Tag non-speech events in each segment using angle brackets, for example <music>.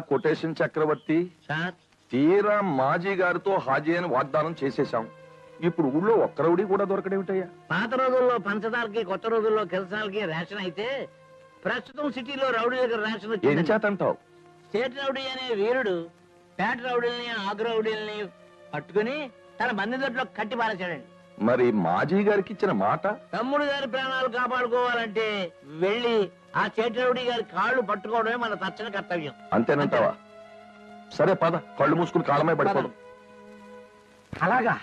Quotation చక్రవర్తి sir. తీరా మాజీ గారితో హాజీ అని వాగ్దానం చేసేశాం. ఇప్పుడు ఊళ్ళో ఒక్క రౌడీ కూడా దొరకడేమిటయ్యా? పాత రోజుల్లో పంచదారకి కొత్త రోజుల్లో కిరసనాలకి రేషన్ అయితే ప్రస్తుతం సిటీలో రౌడీ దగ్గర రేషన్ ఏం వచ్చింది చేతంటావు? స్టేట్ రౌడీ అనే వీరుడు పేట రౌడీల్ని ఆగు రౌడీల్ని పట్టుకుని తన బంది దొడ్లో కట్టి పారేశాడండి. మరి మాజీ గారికి ఇచ్చిన మాట? తమ్ముడు గారి ప్రాణాలు కాపాడుకోవాలంటే వెళ్ళి ఆ స్టేట్ రౌడీ గారి కాళ్ళు పట్టుకోవడమే మన తక్షణ కర్తవ్యం. అంతేనంటావా? సరే పద. కళ్ళు మూసుకుని కాలమే పడిపోదాం అలాగా?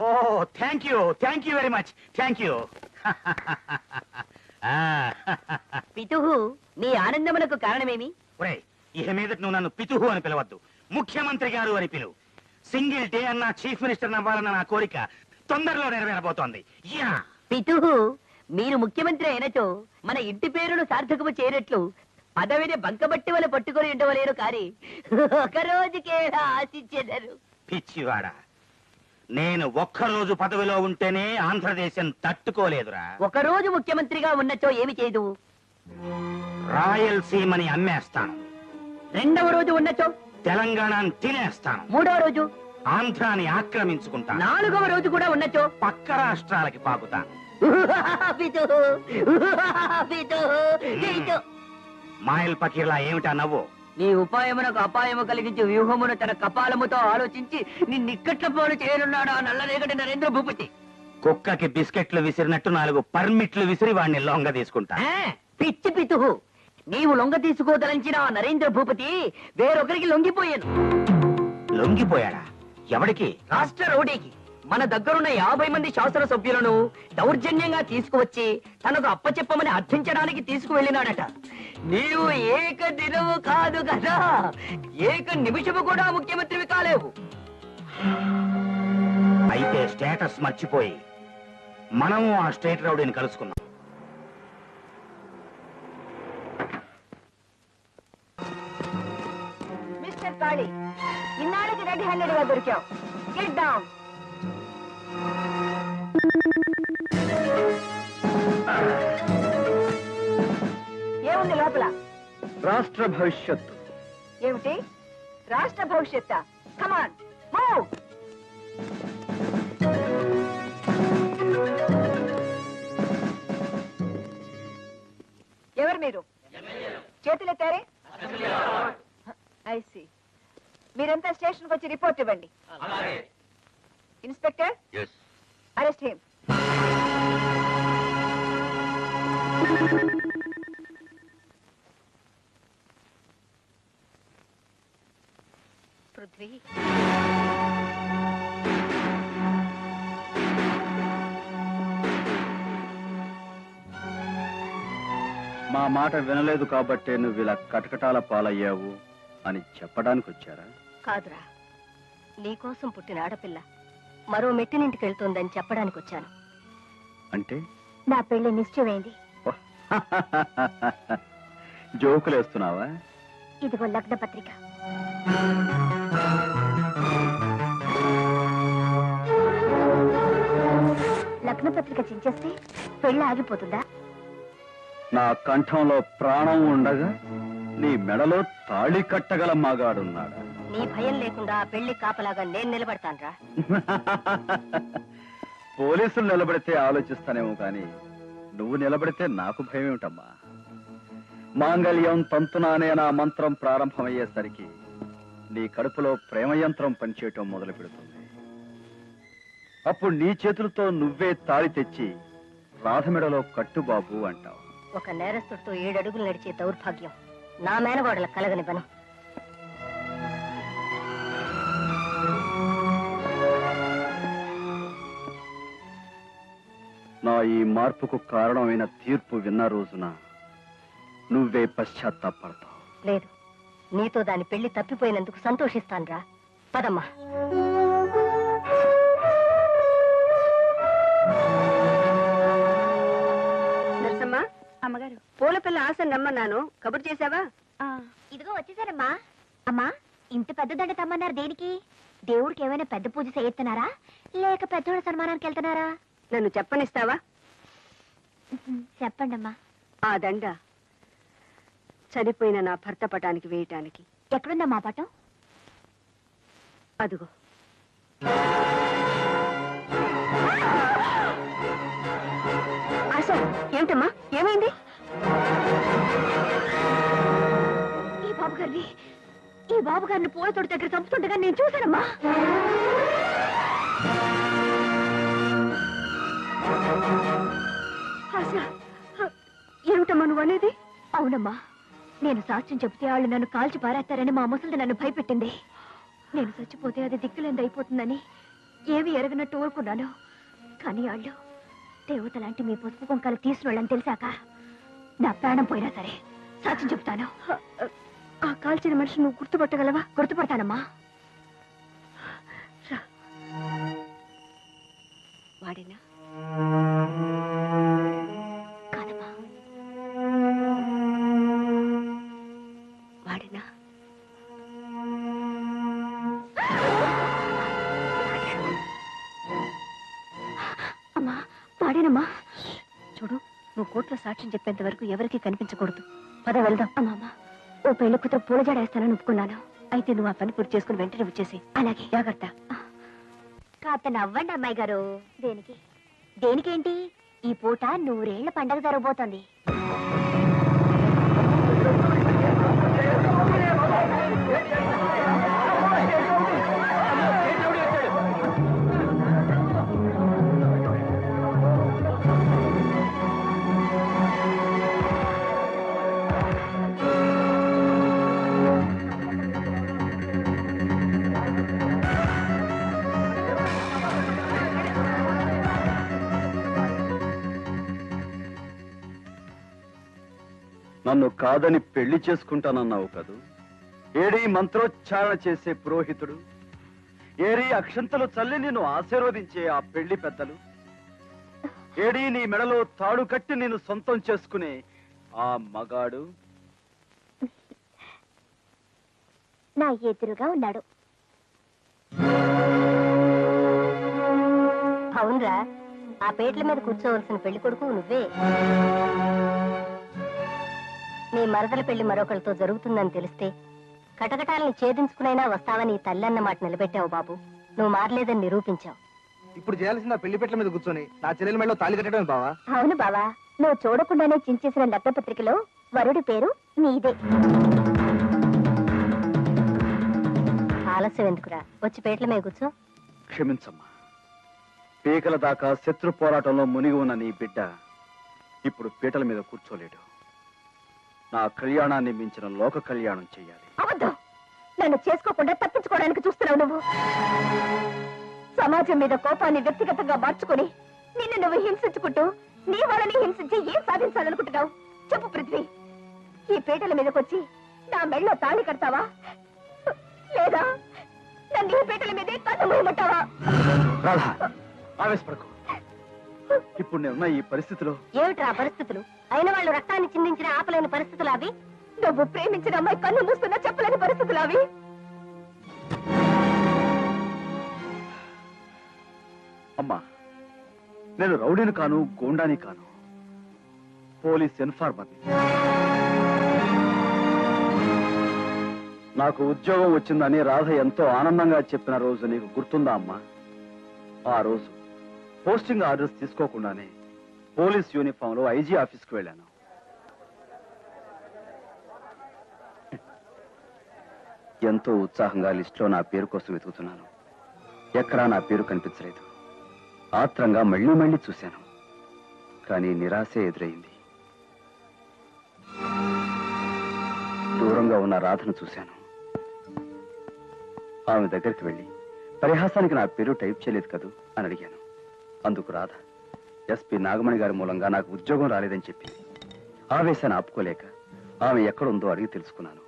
ఓ thank you thank you very much thank you పితుహు మీ ఆనందములకు కారణమేమి? ఒరే ఇక మీదట నువ్వు నన్ను పితుహు అని పిలవద్దు. ముఖ్యమంత్రి గారు అని పిలువు. సింగిల్ డే అన్న చీఫ్ మినిస్టర్ అవ్వాలన్న నా కోరిక తొందరలో నెరవేరబోతోంది. యా. పితుహు మీరు ముఖ్యమంత్రి అయినచో మన ఇంటి పేరును సార్థకము చేయనట్లు పదవిని బంకబట్టి వల్ల పట్టుకొని ఉండవలేరు కాని ఒక రోజుకేలా ఆశించెదరు. పిచ్చివాడ నేను ఒక్కరోజు పదవిలో ఉంటేనే ఆంధ్రదేశం తట్టుకోలేదురా. ఒక రోజు ముఖ్యమంత్రిగా ఉన్నచో ఏమి చేయదు? రాయలసీమని అమ్మేస్తాను. రెండవ రోజు ఉన్నచో తెలంగాణని తినేస్తాను. మూడవ రోజు? ఆంధ్రాని ఆక్రమించుకుంటాను. నాలుగవ రోజు కూడా ఉన్నచో పక్క రాష్ట్రాలకి పాకుతాను. మాయల్ పకీర్లా ఏమిటా నవ్వు? నీ ఉపాయమునకు అపాయము కలిగించి వ్యూహమును తన కపాలముతో ఆలోచించి నిన్నిక్కట్ల పోలు చేయనున్నాడు ఆ నల్లరేగడి నరేంద్ర భూపతి? కుక్కకి బిస్కెట్లు విసిరినట్టు నాలుగు పర్మిట్లు విసిరి వాడిని లొంగ తీసుకుంటా. పిచ్చి పితుహు. నీవు లొంగ తీసుకోదలంచిన ఆ నరేంద్ర భూపతి వేరొకరికి లొంగిపోయాను. లొంగిపోయాడా? ఎవడికి? రాష్ట్ర రౌడీకి. మన దగ్గరున్న యాభై మంది శాసన సభ్యులను దౌర్జన్యంగా తీసుకువచ్చి తనకు అప్పచెప్పమని అర్థించడానికి తీసుకువెళ్ళినాడట. నీవు ఏక దినము కాదు కదా ఏక నిమిషము కూడా ముఖ్యమంత్రివి కాలేవు. అయితే స్టేటస్ మర్చిపోయి మనము ఆ స్టేట్ రౌడీని కలుసుకున్నాం మిస్టర్ కాళీ ఇన్నాళ్ళకి రెడ్ హ్యాండెడ్గా దొరికావు. గెట్ డౌన్ లోపల. రాష్ట్ర భవిష్యత్తు. ఏమిటి? రాష్ట్ర భవిష్యత్ కమాన్ మూవ్ ఎవరు మీరు? చేతులెత్తారే? ఐసి మీరంతా స్టేషన్కి వచ్చి రిపోర్ట్ ఇవ్వండి. ఇన్స్పెక్టర్? Arrest him. పృథ్వీ మా మాట వినలేదు కాబట్టే నువ్వు ఇలా కటకటాల పాలయ్యావు అని చెప్పడానికి వచ్చారా? కాదురా. నీకోసం పుట్టిన ఆడపిల్ల మరో మెట్టినింటికి వెళ్తోందని చెప్పడానికి వచ్చాను. అంటే? నా పెళ్ళి నిశ్చయమైంది. <laughs> జోకులేస్తున్నావా? ఇదిగో లగ్న పత్రిక పత్రిక చించేస్తే పెళ్ళి ఆగిపోతుందా? నా కంఠంలో ప్రాణం ఉండగా నీ మెడలో తాళి కట్టగల మగాడున్నాడు? నీ భయం లేకుండా ఆ పెళ్ళి కాపలాగా నేను నిలబడతానురా. <laughs> పోలీసులు నిలబడితే ఆలోచిస్తానేమో కానీ నువ్వు నిలబడితే నాకు భయం ఏమిటమ్మా మాంగళ్యం తంతునానే నా మంత్రం ప్రారంభమయ్యేసరికి నీ కడుపులో ప్రేమ యంత్రం పనిచేయటం మొదలు పెడుతుంది అప్పుడు నీ చేతులతో నువ్వే తాళి తెచ్చి రాధమెడలో కట్టుబాబు అంటావు. ఒక నేరస్తుడితో ఏడడుగులు నడిచే దౌర్భాగ్యం. నా మేనగోడల కలగనివ్వను నా ఈ మార్పుకు కారణమైన తీర్పు విన్న రోజున నువ్వే పశ్చాత్తాపడతావు. లేదు. నీతో దాని పెళ్ళి తప్పిపోయినందుకు సంతోషిస్తానురా. పదమ్మా. నరసమ్మ అమ్మగారు. పూల పిల్ల ఆశ నమ్మన్నాను. కబురు చేశావా? ఇదిగో వచ్చేసారమ్మా. అమ్మా ఇంత పెద్ద దండ తమ్మన్నారు దేనికి? దేవుడికి ఏమైనా పెద్ద పూజ చేస్తున్నారా లేక పెద్దోళ్ళ సన్మానానికి వెళ్తున్నారా? నన్ను చెప్పనిస్తావా? చెప్పండి అమ్మా ఆ దండ చనిపోయిన నా భర్త పటానికి వేయటానికి. ఎక్కడుందా మా పాఠం అదుగో. ఆశ ఏమిటమ్మా ఏమైంది? ఈ బాబు గారిని ఈ బాబు గారిని పూల దగ్గర చంపుతుండగా నేను చూశానమ్మా. ఆశ ఏమిటమ్మా నువ్వు అనేది? అవునమ్మా నేను సాక్ష్యం చెబితే వాళ్ళు నన్ను కాల్చి పారేస్తారని మా ముసలిది నన్ను భయపెట్టింది. నేను చచ్చిపోతే అది దిక్కులేంది అయిపోతుందని ఏమి ఎరగనట్టు ఊరుకున్నాను. కానీ వాళ్ళు దేవత లాంటి మీ పసుపు కుంకాలు తీసిన వాళ్ళని తెలిసాక నా ప్రాణం పోయినా సరే సాక్ష్యం చెప్తాను ఆ కాల్చిన మనిషి నువ్వు గుర్తుపట్టగలవా? గుర్తుపడతానమ్మా. వాడేనా? చూడు నువ్వు కోర్టులో సాక్ష్యం చెప్పేంత వరకు ఎవరికీ కనిపించకూడదు. పద వెళ్దాం. అమ్మమ్మ ఓ పెళ్ళి కూతురు పూల జడేస్తానని ఒప్పుకున్నాను. అయితే నువ్వు ఆ పని పూర్తి చేసుకుని వెంటనే వచ్చేసి అలాగే. జాగ్రత్త. కాస్త నవ్వండి అమ్మాయి గారు. దేనికి? దేనికేంటి? ఈ పూట నూరేళ్ళ పండగ జరగబోతోంది. నన్ను కాదని పెళ్ళి చేసుకుంటానన్నావు కదూ? ఏడీ మంత్రోచ్చారణ చేసే పురోహితుడు? ఏడీ అక్షంతలు చల్లి నిన్ను ఆశీర్వదించే ఆ పెళ్ళి పెద్దలు? ఏడీ నీ మెడలో తాడు కట్టి నేను సొంతం చేసుకునే ఆ మగాడు? నా ఎదురుగా ఉన్నాడు. అవునరా ఆ పేట్ల మీద కూర్చోవలసిన పెళ్ళి కొడుకు నువ్వే. నీ మరదల పెళ్ళి మరొకరితో జరుగుతుందని తెలిస్తే కటకటాలను ఛేదించుకునైనా వస్తావని ఈ తల్లి అన్న మాట నిలబెట్టావు బాబు. నువ్వు మారలేదని నిరూపించావు. ఇప్పుడు చేయాల్సిన పెళ్ళి పెట్టల మీద కూర్చొని నా చెల్లెల మెడలో తాళి కట్టడం బావా? అవును బావా. నువ్వు చూడకుండానే చించేసిన లగ్నపత్రికలో వరుడి పేరు నీదే. ఆలస్యం ఎందుకురా? వచ్చి పేట్ల మీద కూర్చో. క్షమించమ్మా. పీకల దాకా శత్రు పోరాటంలో మునిగి ఉన్న నీ బిడ్డ ఇప్పుడు పీటల మీద కూర్చోలేడు. నా కళ్యాణాన్ని మించిన లోక కళ్యాణం చెయ్యాలి. అబద్ధం! నన్ను చేసుకోకుండా తప్పించుకోవడానికి చూస్తున్నావు నువ్వు. సమాజం మీద కోపాన్ని వ్యక్తిగతంగా మార్చుకుని నిన్ను నువ్వు హింసించుకుంటూ నీ వాళ్ళని హింసించి ఏం సాధించాలనుకుంటున్నావు? చెప్పు పృథ్వీ. ఈ పీటల మీదకొచ్చి నా మెళ్ళో తాళి కడతావా? లేదా నన్ను ఈ పీటల మీదే కన్ను మూయమంటావా? రాధా ఆవేశపడకు. ఇప్పుడు నేనున్న ఈ పరిస్థితిలో ఏమిట్రా పరిస్థితులు? అయిన వాళ్ళు రక్తాన్ని చిందించిన ఆపలేని పరిస్థితులు అవి? నువ్వు ప్రేమించిన అమ్మాయి కన్ను మూస్తున్నా చెప్పలేని పరిస్థితులు అవి? అమ్మా నేను రౌడీని కాను గోండాని కాను. పోలీస్ ఇన్ఫార్మర్ని నాకు ఉద్యోగం వచ్చిందని రాధ ఎంతో ఆనందంగా చెప్పిన రోజు నీకు గుర్తుందా అమ్మా? ఆ రోజు పోస్టింగ్ ఆర్డర్స్ తీసుకోకుండానే పోలీస్ యూనిఫామ్లో ఐజీ ఆఫీస్కి వెళ్ళాను. ఎంతో ఉత్సాహంగా లిస్టులో నా పేరు కోసం వెతుకుతున్నాను. ఎక్కడా నా పేరు కనిపించలేదు. ఆత్రంగా మళ్ళీ మళ్ళీ చూశాను. కానీ నిరాశే ఎదురైంది. దూరంగా ఉన్న రాధను చూశాను. ఆమె దగ్గరికి వెళ్ళి పరిహాసానికి నా పేరు టైప్ చేయలేదు కదూ? అని అడిగాను. అందుకు రాధ ఎస్పీ నాగమణి గారి మూలంగా నాకు ఉద్యోగం రాలేదని చెప్పింది ఆవేశాన్ని ఆపుకోలేక ఆమె ఎక్కడుందో అడిగి తెలుసుకున్నాను.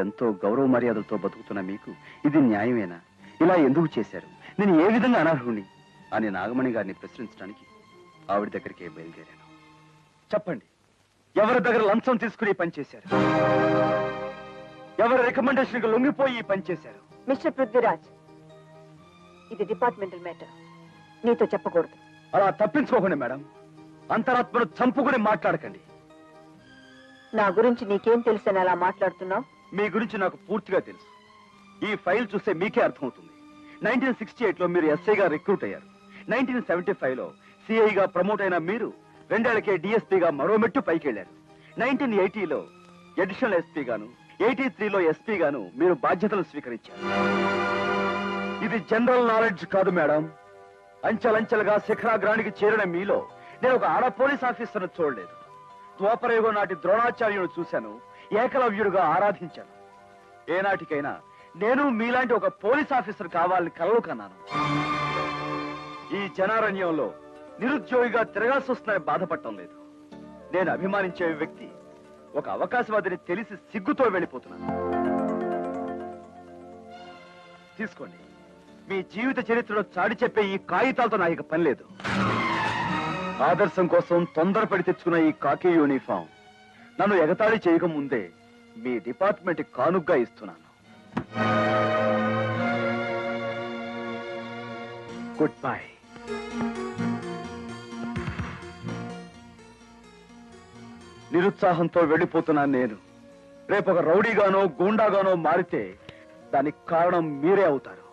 ఎంతో గౌరవ మర్యాదలతో బతుకుతున్న మీకు ఇది న్యాయమేనా? ఇలా ఎందుకు చేశారు? నేను ఏ విధంగా అనర్హుణ్ణి? అని నాగమణి గారిని ప్రశ్నించడానికి ఆవిడ దగ్గరికి బయలుదేరాను. చెప్పండి ఎవరి దగ్గర లంచం తీసుకుని పనిచేశారు పని చేశారు? ఎవరి రికమెండేషన్ లొంగిపోయి పనిచేశారు పని చేశారు? మిస్టర్ పృథ్వీరాజ్ ఇది డిపార్ట్మెంటల్ మ్యాటర్. నీతో చెప్పకూడదు. అలా తప్పించుకోకండి మేడం. అంతరాత్మను చంపుకుని మాట్లాడకండి. నా గురించి నీకేం తెలుసని అలా మాట్లాడుతున్నావు? మీ గురించి నాకు పూర్తిగా తెలుసు. ఈ ఫైల్ చూస్తే మీకే అర్థమవుతుంది. నైన్టీన్ సిక్స్టీ ఎయిట్లో మీరు ఎస్ఐగా రిక్రూట్ అయ్యారు. నైన్టీన్ సెవెంటీ ఫైవ్లో సిఐగా ప్రమోట్ అయిన మీరు రెండేళ్ళకే డిఎస్పీగా మరో మెట్టు పైకి వెళ్ళారు నైన్టీన్ ఎయిటీలో అడిషనల్ ఎస్పీ గాను ఎయిటీ త్రీలో ఎస్పీ గాను మీరు బాధ్యతలు స్వీకరించారు. ఇది జనరల్ నాలెడ్జ్ కాదు మేడం. అంచెలంచెలుగా శిఖరాగ్రానికి చేరిన మీలో నేను ఒక ఆడ పోలీస్ ఆఫీసర్ను చూడలేదు. ద్వాపరయుగం నాటి ద్రోణాచార్యుడు చూశాను. ఏకలవ్యుడుగా ఆరాధించాను. ఏనాటికైనా నేను మీలాంటి ఒక పోలీస్ ఆఫీసర్ కావాలని కలలు కన్నాను. ఈ జనారణ్యంలో నిరుద్యోగిగా తిరగాల్సి వస్తుందని బాధపడటం లేదు. నేను అభిమానించే వ్యక్తి ఒక అవకాశవాదిని తెలిసి సిగ్గుతో వెళ్ళిపోతున్నాను. తీసుకోండి. మీ జీవిత చరిత్రలో చాడి చెప్పే ఈ కాగితాలతో నా ఇక పని లేదు. ఆదర్శం కోసం తొందరపడి తెచ్చుకున్న ఈ కాకి యూనిఫామ్ నన్ను ఎగతాళి చేయక ముందే మీ డిపార్ట్మెంట్ కానుగ్గా ఇస్తున్నాను. గుడ్ బై నిరుత్సాహంతో వెళ్ళిపోతున్నాను నేను. రేపు ఒక రౌడీగానో గూండాగానో మారితే దానికి కారణం మీరే అవుతారు.